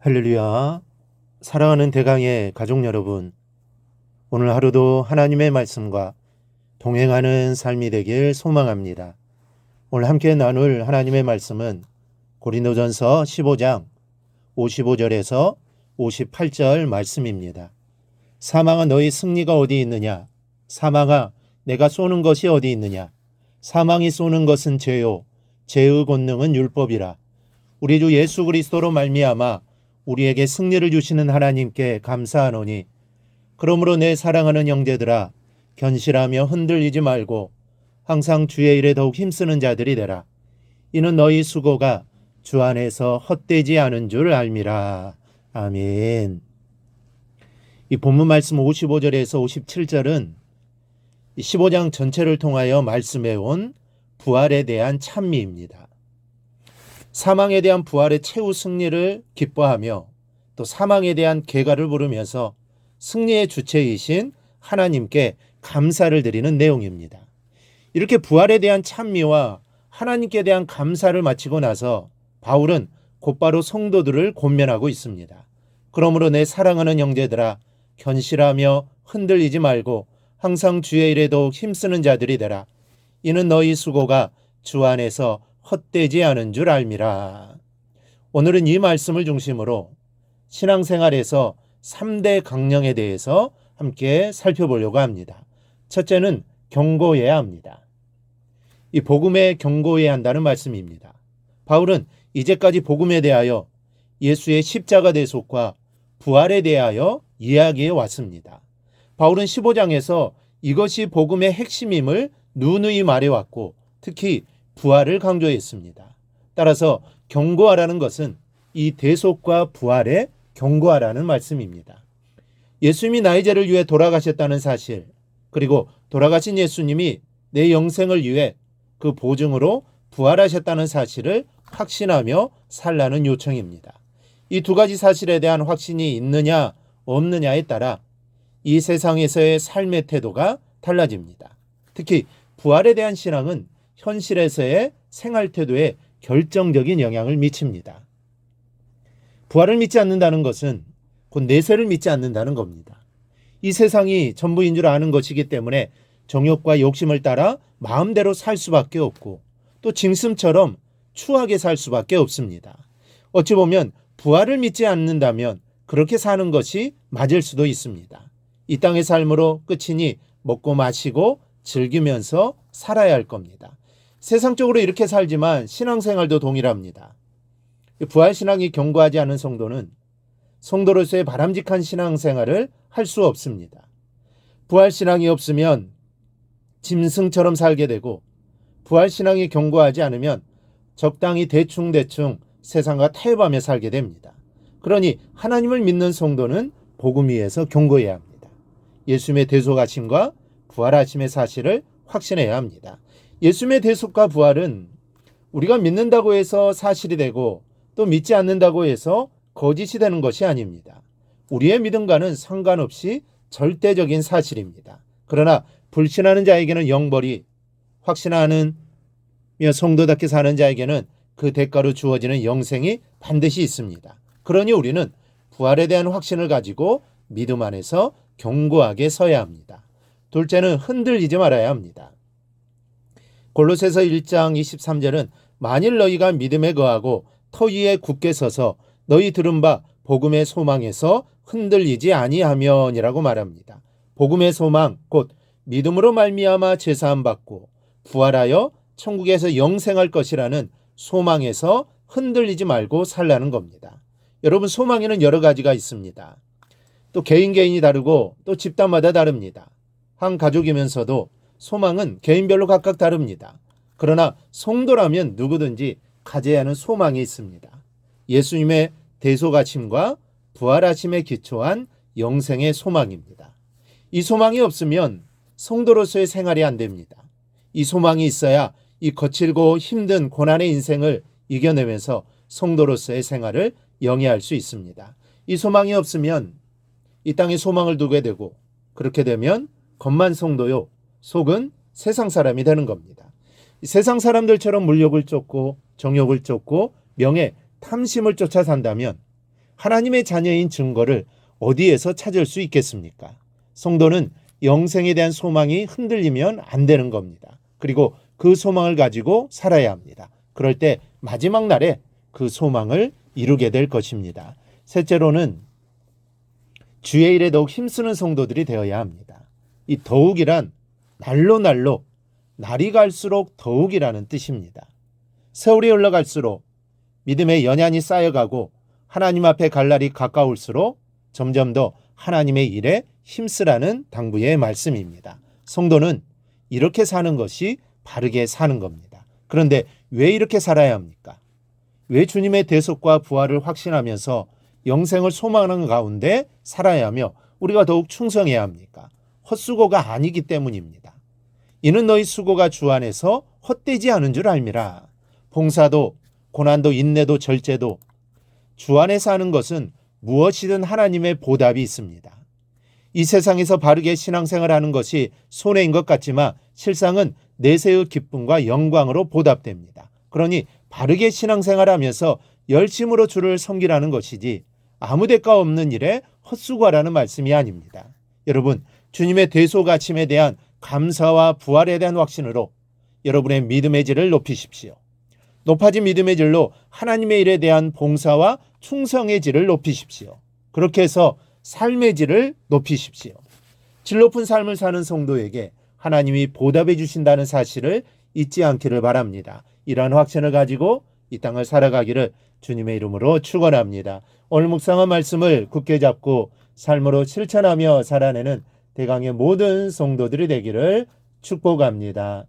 할렐루야. 사랑하는 대강의 가족 여러분. 오늘 하루도 하나님의 말씀과 동행하는 삶이 되길 소망합니다. 오늘 함께 나눌 하나님의 말씀은 고린도전서 15장 55절에서 58절 말씀입니다. 사망아 너희 승리가 어디 있느냐? 사망아 내가 쏘는 것이 어디 있느냐? 사망이 쏘는 것은 죄요 죄의 권능은 율법이라. 우리 주 예수 그리스도로 말미암아 우리에게 승리를 주시는 하나님께 감사하노니 그러므로 내 사랑하는 형제들아 견실하며 흔들리지 말고 항상 주의 일에 더욱 힘쓰는 자들이 되라. 이는 너희 수고가 주 안에서 헛되지 않은 줄 알미라. 아멘. 이 본문 말씀 55절에서 57절은 15장 전체를 통하여 말씀해 온 부활에 대한 찬미입니다. 사망에 대한 부활의 최후 승리를 기뻐하며 또 사망에 대한 개가를 부르면서 승리의 주체이신 하나님께 감사를 드리는 내용입니다. 이렇게 부활에 대한 찬미와 하나님께 대한 감사를 마치고 나서 바울은 곧바로 성도들을 권면하고 있습니다. 그러므로 내 사랑하는 형제들아 견실하며 흔들리지 말고 항상 주의 일에 더욱 힘쓰는 자들이 되라. 이는 너희 수고가 주 안에서 헛되지 않은 줄 알미라. 오늘은 이 말씀을 중심으로 신앙생활에서 3대 강령에 대해서 함께 살펴보려고 합니다. 첫째는 경고해야 합니다. 이 복음에 경고해야 한다는 말씀입니다. 바울은 이제까지 복음에 대하여 예수의 십자가 대속과 부활에 대하여 이야기해 왔습니다. 바울은 15장에서 이것이 복음의 핵심임을 누누이 말해왔고 특히 부활을 강조했습니다. 따라서 경고하라는 것은 이 대속과 부활에 경고하라는 말씀입니다. 예수님이 나의 죄를 위해 돌아가셨다는 사실, 그리고 돌아가신 예수님이 내 영생을 위해 그 보증으로 부활하셨다는 사실을 확신하며 살라는 요청입니다. 이 두 가지 사실에 대한 확신이 있느냐, 없느냐에 따라 이 세상에서의 삶의 태도가 달라집니다. 특히 부활에 대한 신앙은 현실에서의 생활 태도에 결정적인 영향을 미칩니다. 부활을 믿지 않는다는 것은 곧 내세를 믿지 않는다는 겁니다. 이 세상이 전부인 줄 아는 것이기 때문에 정욕과 욕심을 따라 마음대로 살 수밖에 없고 또 짐승처럼 추하게 살 수밖에 없습니다. 어찌 보면 부활을 믿지 않는다면 그렇게 사는 것이 맞을 수도 있습니다. 이 땅의 삶으로 끝이니 먹고 마시고 즐기면서 살아야 할 겁니다. 세상적으로 이렇게 살지만 신앙생활도 동일합니다. 부활신앙이 경고하지 않은 성도는 성도로서의 바람직한 신앙생활을 할 수 없습니다. 부활신앙이 없으면 짐승처럼 살게 되고 부활신앙이 경고하지 않으면 적당히 대충대충 세상과 타협하며 살게 됩니다. 그러니 하나님을 믿는 성도는 복음 위에서 경고해야 합니다. 예수님의 대속하심과 부활하심의 사실을 확신해야 합니다. 예수님의 대속과 부활은 우리가 믿는다고 해서 사실이 되고 또 믿지 않는다고 해서 거짓이 되는 것이 아닙니다. 우리의 믿음과는 상관없이 절대적인 사실입니다. 그러나 불신하는 자에게는 영벌이 확신하는 성도답게 사는 자에게는 그 대가로 주어지는 영생이 반드시 있습니다. 그러니 우리는 부활에 대한 확신을 가지고 믿음 안에서 견고하게 서야 합니다. 둘째는 흔들리지 말아야 합니다. 골로새서 1장 23절은 만일 너희가 믿음에 거하고 터 위에 굳게 서서 너희 들은 바 복음의 소망에서 흔들리지 아니하면이라고 말합니다. 복음의 소망 곧 믿음으로 말미암아 제사함 받고 부활하여 천국에서 영생할 것이라는 소망에서 흔들리지 말고 살라는 겁니다. 여러분 소망에는 여러 가지가 있습니다. 또 개인 개인이 다르고 또 집단마다 다릅니다. 한 가족이면서도 소망은 개인별로 각각 다릅니다. 그러나 성도라면 누구든지 가져야 하는 소망이 있습니다. 예수님의 대소가심과 부활하심에 기초한 영생의 소망입니다. 이 소망이 없으면 성도로서의 생활이 안 됩니다. 이 소망이 있어야 이 거칠고 힘든 고난의 인생을 이겨내면서 성도로서의 생활을 영위할 수 있습니다. 이 소망이 없으면 이 땅에 소망을 두게 되고 그렇게 되면 겉만 성도요 속은 세상 사람이 되는 겁니다. 세상 사람들처럼 물욕을 쫓고 정욕을 쫓고 명예, 탐심을 쫓아 산다면 하나님의 자녀인 증거를 어디에서 찾을 수 있겠습니까? 성도는 영생에 대한 소망이 흔들리면 안 되는 겁니다. 그리고 그 소망을 가지고 살아야 합니다. 그럴 때 마지막 날에 그 소망을 이루게 될 것입니다. 셋째로는 주의 일에 더욱 힘쓰는 성도들이 되어야 합니다. 이 더욱이란 날로 날로 날이 갈수록 더욱이라는 뜻입니다. 세월이 흘러갈수록 믿음의 연연이 쌓여가고 하나님 앞에 갈 날이 가까울수록 점점 더 하나님의 일에 힘쓰라는 당부의 말씀입니다. 성도는 이렇게 사는 것이 바르게 사는 겁니다. 그런데 왜 이렇게 살아야 합니까? 왜 주님의 대속과 부활을 확신하면서 영생을 소망하는 가운데 살아야 하며 우리가 더욱 충성해야 합니까? 헛수고가 아니기 때문입니다. 이는 너희 수고가 주 안에서 헛되지 않은 줄 알미라. 봉사도 고난도 인내도 절제도 주 안에서 하는 것은 무엇이든 하나님의 보답이 있습니다. 이 세상에서 바르게 신앙생활 하는 것이 손해인 것 같지만 실상은 내세의 기쁨과 영광으로 보답됩니다. 그러니 바르게 신앙생활 하면서 열심으로 주를 섬기라는 것이지 아무 대가 없는 일에 헛수고하라는 말씀이 아닙니다. 여러분, 주님의 대소가침에 대한 감사와 부활에 대한 확신으로 여러분의 믿음의 질을 높이십시오. 높아진 믿음의 질로 하나님의 일에 대한 봉사와 충성의 질을 높이십시오. 그렇게 해서 삶의 질을 높이십시오. 질 높은 삶을 사는 성도에게 하나님이 보답해 주신다는 사실을 잊지 않기를 바랍니다. 이러한 확신을 가지고 이 땅을 살아가기를 주님의 이름으로 축원합니다. 오늘 묵상한 말씀을 굳게 잡고 삶으로 실천하며 살아내는 대강의 모든 성도들이 되기를 축복합니다.